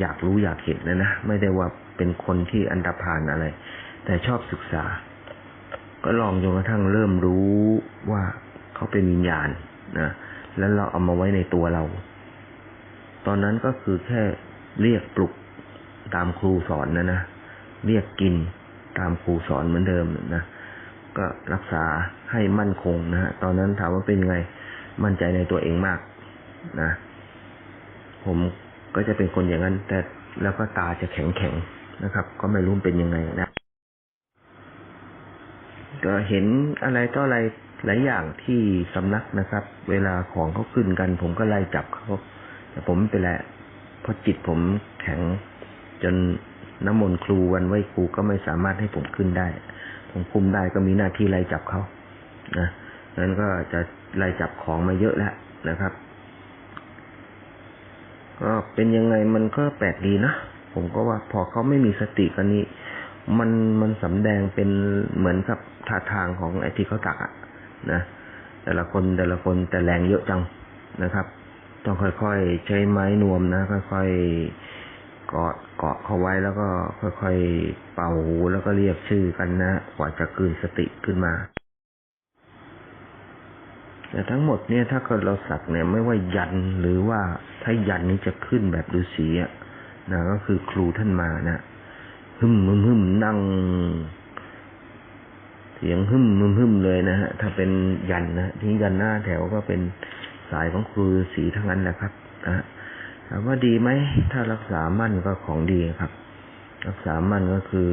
อยากรู้อยากเห็นนะนะไม่ได้ว่าเป็นคนที่อันดพานอะไร แต่ชอบศึกษา ก็ลองจนกระทั่งเริ่มรู้ว่าเขาเป็นวิญญาณนะแล้วเราเอามาไว้ในตัวเรา ตอนนั้นก็คือแค่เรียกปลุกตามครูสอนนะนะเรียกกินตามครูสอนเหมือนเดิมนะก็รักษาให้มั่นคงนะฮะตอนนั้นถามว่าเป็นไงมั่นใจในตัวเองมากนะ ผม ก็จะเป็นคนอย่างนั้น แต่แล้วก็ตาจะแข็งแข็งนะครับ ก็ไม่รู้เป็นยังไงนะ ก็เห็นอะไรต่ออะไรหลายอย่างที่สำนักนะครับ เวลาของเขาขึ้นกัน ผมก็ไล่จับเขาแต่ผมไม่เป็นไรเพราะจิตผมแข็งจนน้ำมนต์ครูวันไหวครูก็ไม่สามารถให้ผมขึ้นได้ ผมคุมได้ก็มีหน้าที่ไล่จับเขานะนั้นก็จะไล่จับของมาเยอะแล้วนะครับ ก็เป็นยังไงมันก็แปลกดีนะ ผมก็ว่าพอเขาไม่มีสติกันนี้ มันมันสำแดงเป็นเหมือนกับท่าทางของไอ้ที่เขาตักอะนะ แต่ละคนแต่ละคนแต่แรงเยอะจังนะครับ ต้องค่อยๆใช้ไม้นวมนะ ค่อยๆกาะเกาะเขาไว้แล้วก็ค่อยๆเป่าหูแล้วก็เรียกชื่อกันนะกว่าจะคืนสติขึ้นมา แต่ทั้งหมดเนี่ยถ้าเกิดเราสักเนี่ยไม่ว่ายันหรือว่าถ้ายันนี้จะขึ้นแบบฤาษีอะนะก็คือครูท่านมานะหึมหึมหึมนั่ง เสียงหึมหึมหึมเลยนะฮะถ้าเป็นยันนะที่ยันหน้าแถวก็เป็นสายของครูฤาษีทั้งนั้นแหละครับนะฮะถามว่าดีไหมถ้ารักษามั่นก็ของดีครับ รักษามั่นก็คือ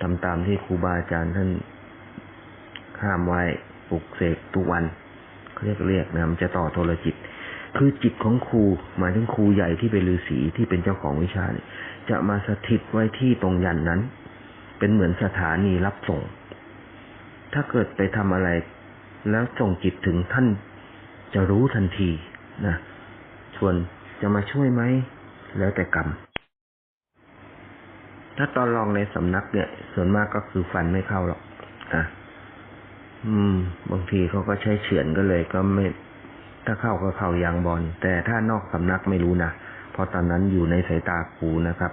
ทำตามที่ครูบาอาจารย์ท่านห้ามไว้ปลุกเสกทุกวัน เขาเรียกเรียกนะมันจะต่อโทรจิต คือจิตของครูหมายถึงครูใหญ่ที่เป็นฤาษีที่เป็นเจ้าของวิชาเนี่ยจะมาสถิตไว้ที่ตรงยันนั้น เป็นเหมือนสถานีรับส่ง ถ้าเกิดไปทำอะไร แล้วส่งจิตถึงท่านจะรู้ทันทีนะส่วนจะมาช่วยไหมแล้วแต่กรรมถ้าตอนลองในสำนักเนี่ย ส่วนมากก็คือฟันไม่เข้าหรอกอะ อืม บางทีเขาก็ใช้เฉือนก็เลย ก็ไม่ถ้าเข้าก็เข้ายางบอล แต่ถ้านอกสำนักไม่รู้นะเพราะตอนนั้นอยู่ในสายตาครูนะครับ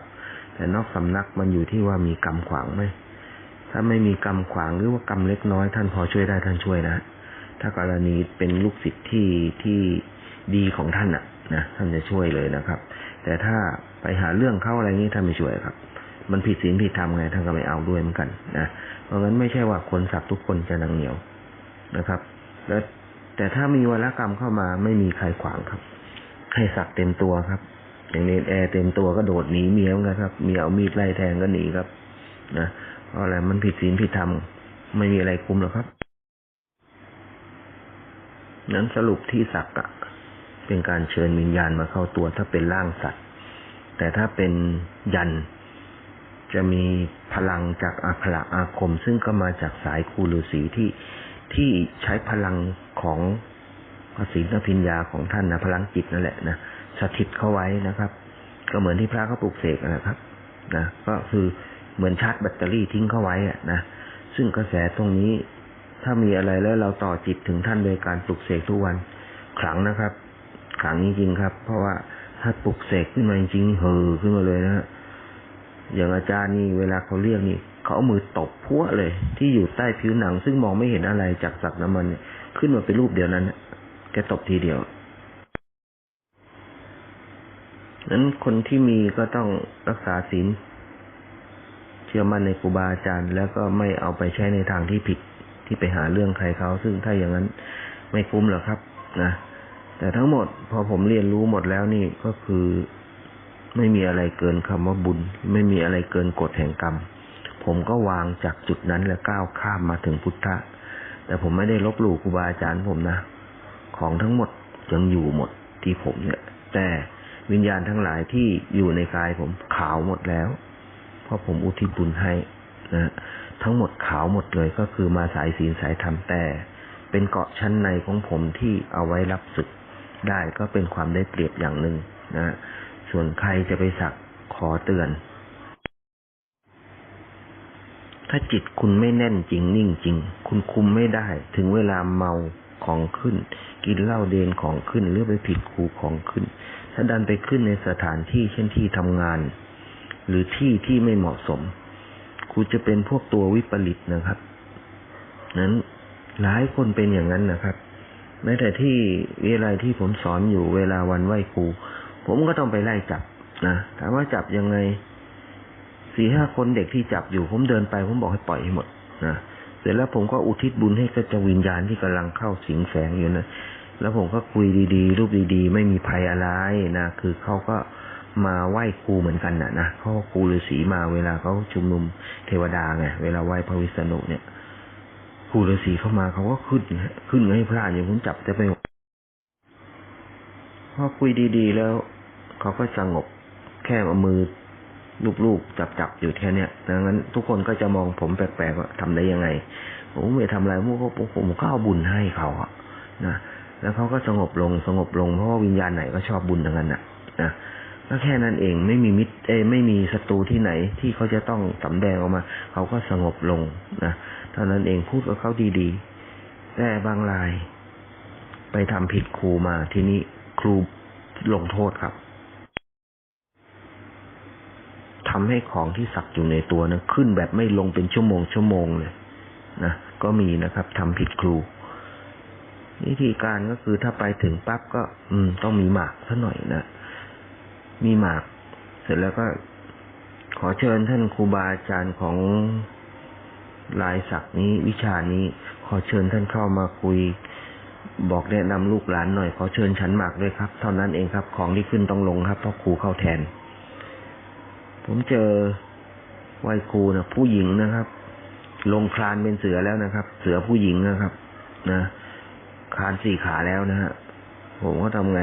แต่นอกสำนักมันอยู่ที่ว่ามีกรรมขวางไหมถ้าไม่มีกรรมขวางหรือว่ากรรมเล็กน้อยท่านพอช่วยได้ท่านช่วยนะถ้ากรณีเป็นลูกศิษย์ที่ที่ดีของท่านอะนะท่านจะช่วยเลยนะครับ แต่ถ้าไปหาเรื่องเข้าอะไรนี้ท่านไม่ช่วยครับ มันผิดศีลผิดธรรมไงท่านก็ไม่เอาด้วยเหมือนกันนะเพราะงั้นไม่ใช่ว่าคนสักทุกคนจะนังเหนียวนะครับ แล้วแต่ถ้ามีวรกรรมเข้ามาไม่มีใครขวางครับ ให้สักเต็มตัวครับ อย่างนี้แอร์เต็มตัวก็โดดหนีเมียเหมือนกันครับเมียเอามีดไล่แทงก็หนีครับนะเพราะอะไรมันผิดศีลผิดธรรมไม่มีอะไรคุมหรอกครับ นั้นสรุปที่สักอะเป็นการเชิญวิญญาณมาเข้าตัวถ้าเป็นร่างสัตว์ แต่ถ้าเป็นยัน จะมีพลังจากอาภระอาคม ซึ่งก็มาจากสายครูฤาษีที่ที่ใช้พลังของพระศีลพิญญาของท่านนะพลังจิตนั่นแหละนะสถิตเข้าไว้นะครับ ก็เหมือนที่พระเขาปลุกเสกนะครับนะก็คือเหมือนชาร์จแบตเตอรี่ทิ้งเข้าไว้อะนะซึ่งกระแสตรงนี้ถ้ามีอะไรแล้วเราต่อจิตถึงท่านโดยการปลุกเสกทุกวันขลังนะครับขลังจริงๆครับ เพราะว่าถ้าปลุกเสกขึ้นมาจริงๆเห่อขึ้นมาเลยนะฮะ อย่างอาจารย์นี่เวลาเขาเรียกนี่เขาเอามือตบพัวเลย ที่อยู่ใต้ผิวหนัง ซึ่งมองไม่เห็นอะไรจากสักน้ำมันเนี่ยขึ้นมาเป็นรูปเดียวนั้นแกตบทีเดียวนั้นคนที่มีก็ต้องรักษาศีลเชื่อมั่นในครูบาอาจารย์ แล้วก็ไม่เอาไปใช้ในทางที่ผิดที่ไปหาเรื่องใครเขา ซึ่งถ้าอย่างนั้นไม่คุ้มหรอกครับนะแต่ทั้งหมดพอผมเรียนรู้หมดแล้วนี่ก็คือ ไม่มีอะไรเกินคำว่าบุญ ไม่มีอะไรเกินกฎแห่งกรรม ผมก็วางจากจุดนั้นแล้วก้าวข้ามมาถึงพุทธะ แต่ผมไม่ได้ลบหลู่ครูบาอาจารย์ผมนะ ของทั้งหมดยังอยู่หมดที่ผมเนี่ย แต่วิญญาณทั้งหลายที่อยู่ในกายผมขาวหมดแล้ว เพราะผมอุทิศบุญให้นะทั้งหมดขาวหมดเลยก็คือมาสายศีลสายธรรมแต่เป็นเกาะชั้นในของผมที่เอาไว้รับศึกได้ก็เป็นความได้เปรียบอย่างหนึ่งนะ ส่วนใครจะไปสักขอเตือน ถ้าจิตคุณไม่แน่นจริงนิ่งจริง คุณคุมไม่ได้ ถึงเวลาเมาของขึ้น กินเหล้าเดนของขึ้นหรือไปผิดครูของขึ้น ถ้าดันไปขึ้นในสถานที่เช่นที่ทำงาน หรือที่ที่ไม่เหมาะสมครูจะเป็นพวกตัววิปริตนะครับ นั้นหลายคนเป็นอย่างนั้นนะครับแม้แต่ที่วิทยาที่ผมสอนอยู่เวลาวันไหว้ครู ผมก็ต้องไปไล่จับนะถามว่าจับยังไงสี่ห้าคนเด็กที่จับอยู่ ผมเดินไป ผมบอกให้ปล่อยให้หมดนะเสร็จแล้วผมก็อุทิศบุญให้กับจวิญญาณที่กำลังเข้าสิงแฝงอยู่นะแล้วผมก็คุยดีๆ รูปดีๆ ไม่มีภัยอะไรนะคือเขาก็มาไหว้ครูเหมือนกันนะนะเขาครูฤาษีมาเวลาเขาชุมนุมเทวดาไงเวลาไหว้พระวิษณุเนี่ยครูฤาษีเข้ามาเขาก็ขึ้นขึ้นให้พลาดอย่างผมจับจะไป อคุยดีๆ แล้ว เขาก็สงบแค่เอามือลูบๆจับๆอยู่แค่เนี้ยดังนั้น ทุกคนก็จะมองผมแปลกๆว่าทำได้ยังไงผมไม่ทำอะไรผมก็ผมก็เอาบุญให้เขาอะนะแล้วเขาก็สงบลงสงบลงเพราะว่าวิญญาณไหนก็ชอบบุญทั้งนั้นนะนะก็แค่นั้นเองไม่มีมิตรเอไม่มีศัตรูที่ไหนที่เขาจะต้องสำแดงออกมา เขาก็สงบลงนะเท่านั้นเองพูดกับเขาดีๆแต่บางราย ไปทำผิดครูมาทีนี้ ครูลงโทษครับทำให้ของที่สักอยู่ในตัวนะขึ้นแบบไม่ลงเป็นชั่วโมงชั่วโมงเลยนะก็มีนะครับทำผิดครู วิธีการก็คือถ้าไปถึงปั๊บก็ อืม ต้องมีหมากซะหน่อยนะมีหมาก เสร็จแล้วก็ขอเชิญท่านครูบาอาจารย์ของลายศักนี้วิชานี้ ขอเชิญท่านเข้ามาคุย บอกแนะนำลูกหลานหน่อยขอเชิญฉันหมากด้วยครับ เท่านั้นเองครับ ของที่ขึ้นต้องลงครับเพราะครูเข้าแทน ผมเจอวัยครูนะผู้หญิงนะครับ ลงคลานเป็นเสือแล้วนะครับ เสือผู้หญิงนะครับ นะคลานสี่ขาแล้วนะฮะผมก็ทำไง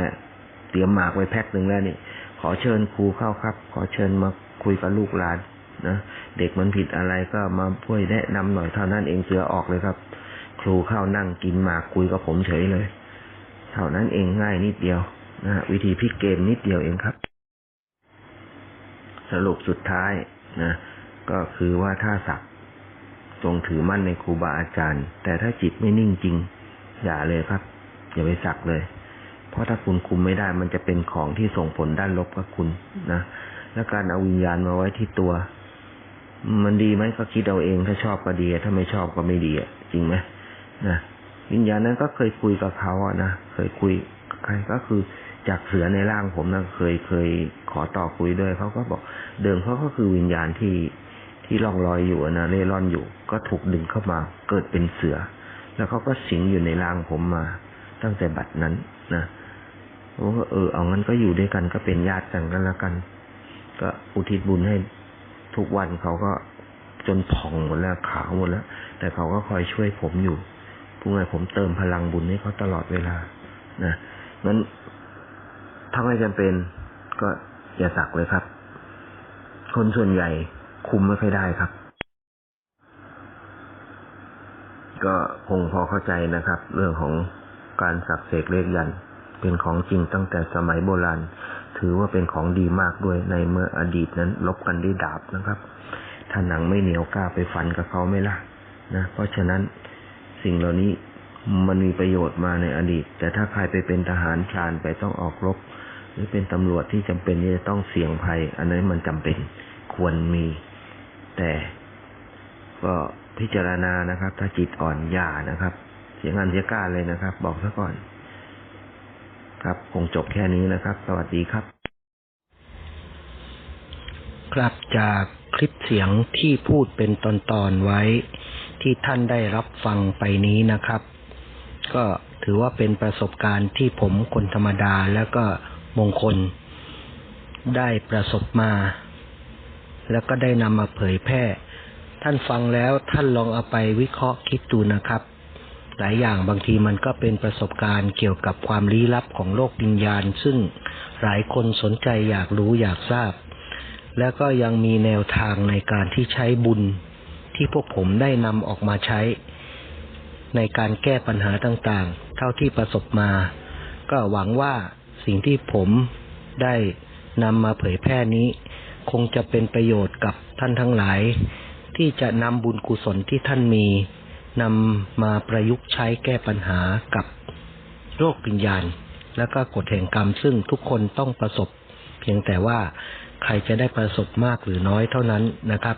เตรียมหมากไว้แพ็คหนึ่งแล้วนี่ขอเชิญครูเข้าครับ ขอเชิญมาคุยกับลูกหลานนะเด็กมันผิดอะไรก็มาช่วยแนะนำหน่อยเท่านั้นเองเสือออกเลยครับ ครูเข้านั่งกินหมากคุยกับผมเฉยเลย เท่านั้นเองง่ายนิดเดียวนะวิธีพลิกเกมนิดเดียวเองครับ สรุปสุดท้ายนะ ก็คือว่าถ้าสักจงถือมั่นในครูบาอาจารย์ แต่ถ้าจิตไม่นิ่งจริง อย่าเลยครับ อย่าไปสักเลย เพราะถ้าคุณคุมไม่ได้มันจะเป็นของที่ส่งผลด้านลบกับคุณนะและการเอาวิญญาณมาไว้ที่ตัว มันดีไหมก็คิดเอาเองถ้าชอบก็ดีถ้าไม่ชอบก็ไม่ดีจริงไหม นะวิญญาณนั้นก็เคยคุยกับเขาอะนะเคยคุยกับใครก็คือจากเสือในร่างผมนะเคยเคยขอต่อคุยด้วยเขาก็บอกเดิมเขาก็คือวิญญาณที่ที่ล่องลอยอยู่นะเล่ร่อนอยู่ ก็ถูกดึงเข้ามาเกิดเป็นเสือ แล้วเขาก็สิงอยู่ในร่างผมมา ตั้งแต่บัดนั้นนะผมก็เออเอางั้นก็อยู่ด้วยกันก็เป็นญาติกันกันแล้วกัน ก็อุทิศบุญให้ทุกวันเขาก็จนผ่องหมดแล้วขาวหมดแล้ว แต่เขาก็คอยช่วยผมอยู่ ผู้ไงผมเติมพลังบุญให้เขาตลอดเวลา นะงั้นถ้าไม่จำเป็นก็อย่าสักเลยครับ คนส่วนใหญ่คุมไม่ค่อยได้ครับ ก็คงพอเข้าใจนะครับ เรื่องของการสักเสกเลขยัน เป็นของจริงตั้งแต่สมัยโบราณ ถือว่าเป็นของดีมากด้วยในเมื่ออดีตนั้นลบกันด้วยดาบนะครับ ถ้าหนังไม่เหนียวกล้าไปฟันกับเขาไม่ล่ะนะ เพราะฉะนั้น สิ่งเหล่านี้มันมีประโยชน์มาในอดีต แต่ถ้าใครไปเป็นทหารชาญไปต้องออกรบ หรือเป็นตำรวจที่จำเป็นที่จะต้องเสี่ยงภัย อันนั้นมันจำเป็นควรมี แต่ก็พิจารณานะครับ ถ้าจิตอ่อนอย่านะครับ เสียงานเสียการเลยนะครับ บอกซะก่อน ครับคงจบแค่นี้นะครับ สวัสดีครับ ครับจากคลิปเสียงที่พูดเป็นตอนๆไว้ ที่ท่านได้รับฟังไปนี้นะครับ ก็ถือว่าเป็นประสบการณ์ที่ผมคนธรรมดาแล้วก็มงคล ได้ประสบมา แล้วก็ได้นำมาเผยแพร่ ท่านฟังแล้วท่านลองเอาไปวิเคราะห์คิดดูนะครับ หลายอย่างบางทีมันก็เป็นประสบการณ์เกี่ยวกับความลี้ลับของโลกวิญญาณ ซึ่งหลายคนสนใจอยากรู้อยากทราบ แล้วก็ยังมีแนวทางในการที่ใช้บุญ ที่พวกผมได้นำออกมาใช้ ในการแก้ปัญหาต่างๆ เท่าที่ประสบมา ก็หวังว่าสิ่งที่ผมได้นำมาเผยแพร่นี้ คงจะเป็นประโยชน์กับท่านทั้งหลาย ที่จะนำบุญกุศลที่ท่านมีนำมาประยุกต์ใช้แก้ปัญหากับโรควิญญาณ แล้วก็กฎแห่งกรรมซึ่งทุกคนต้องประสบ เพียงแต่ว่าใครจะได้ประสบมากหรือน้อยเท่านั้นนะครับ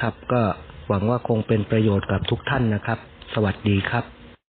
ครับก็ หวังว่าคงเป็นประโยชน์กับทุกท่านนะครับ สวัสดีครับ